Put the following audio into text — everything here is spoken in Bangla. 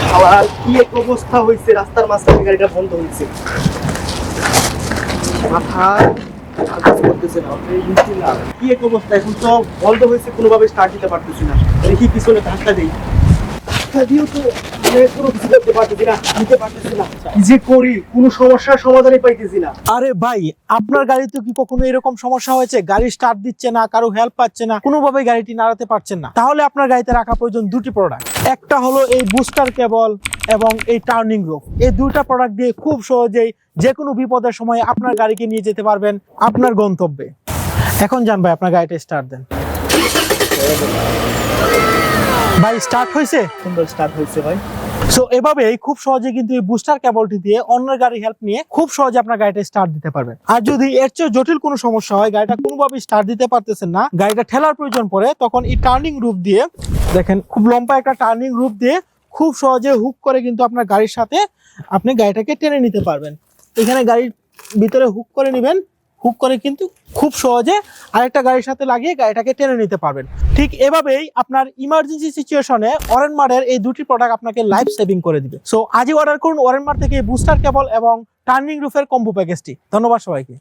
শালার কি এক অবস্থা হয়েছে রাস্তার মাঝখানে গাড়িটা বন্ধ হয়েছে মাথা। কি এক অবস্থা? এখন তো বন্ধ হয়েছে কোনোভাবে স্টার্ট দিতে পারতেছি না। দেখি পিছনে ধাক্কা দেই। মানে যে করি, কোনো সমস্যার সমাধানই পাইতেছি না। আরে ভাই, আপনার গাড়িতে কি কখনো এরকম সমস্যা হয়েছে? গাড়ি স্টার্ট দিচ্ছে না, কারও হেল্প পাচ্ছে না কোনোভাবে গাড়িটি নাড়াতে পারছেন না। তাহলে আপনার গাড়িতে রাখা প্রয়োজন দুটি প্রোডাক্ট একটা হলো এই বুস্টার কেবল এবং এই টার্নিং রোপ এই দুইটা প্রোডাক্ট দিয়ে খুব সহজেই যে কোনো বিপদের সময় আপনার গাড়িকে নিয়ে যেতে পারবেন আপনার গন্তব্যে। এখন যান ভাই, আপনার গাড়িটা স্টার্ট দেন। ভাই স্টার্ট হয়েছে সুন্দর স্টার্ট হয়েছে ভাই। সো এভাবেই খুব সহজে কিন্তু এই বুস্টার কেবলটি দিয়ে অন্যের গাড়ি হেল্প নিয়ে খুব সহজে আপনার গাড়িটা স্টার্ট দিতে পারবেন। আর যদি এর চেয়ে জটিল কোনো সমস্যা হয় গাড়িটা কোনোভাবে স্টার্ট দিতে পারতেছেন না গাড়িটা ঠেলার প্রয়োজন পড়ে তখন এই টার্নিং রূপ দিয়ে দেখেন খুব লম্বা একটা টার্নিং রূপ দিয়ে খুব সহজে হুক করে কিন্তু আপনার গাড়ির সাথে আপনি গাড়িটাকে টেনে নিতে পারবেন। এখানে গাড়ির ভিতরে হুক করে নেবেন হুক করে কিন্তু খুব সহজে আরেকটা গাড়ির সাথে লাগিয়ে গাড়িটাকে টেনে নিতে পারবেন। ঠিক এভাবেই আপনার ইমার্জেন্সি সিচুয়েশনে অরেনমারের এই দুটি প্রোডাক্ট আপনাকে লাইফ সেভিং করে দিবে। সো আজই অর্ডার করুন অরেনমার থেকে বুস্টার কেবল এবং টার্নিং রুফের কম্বো প্যাকেজটি ধন্যবাদ সবাইকে।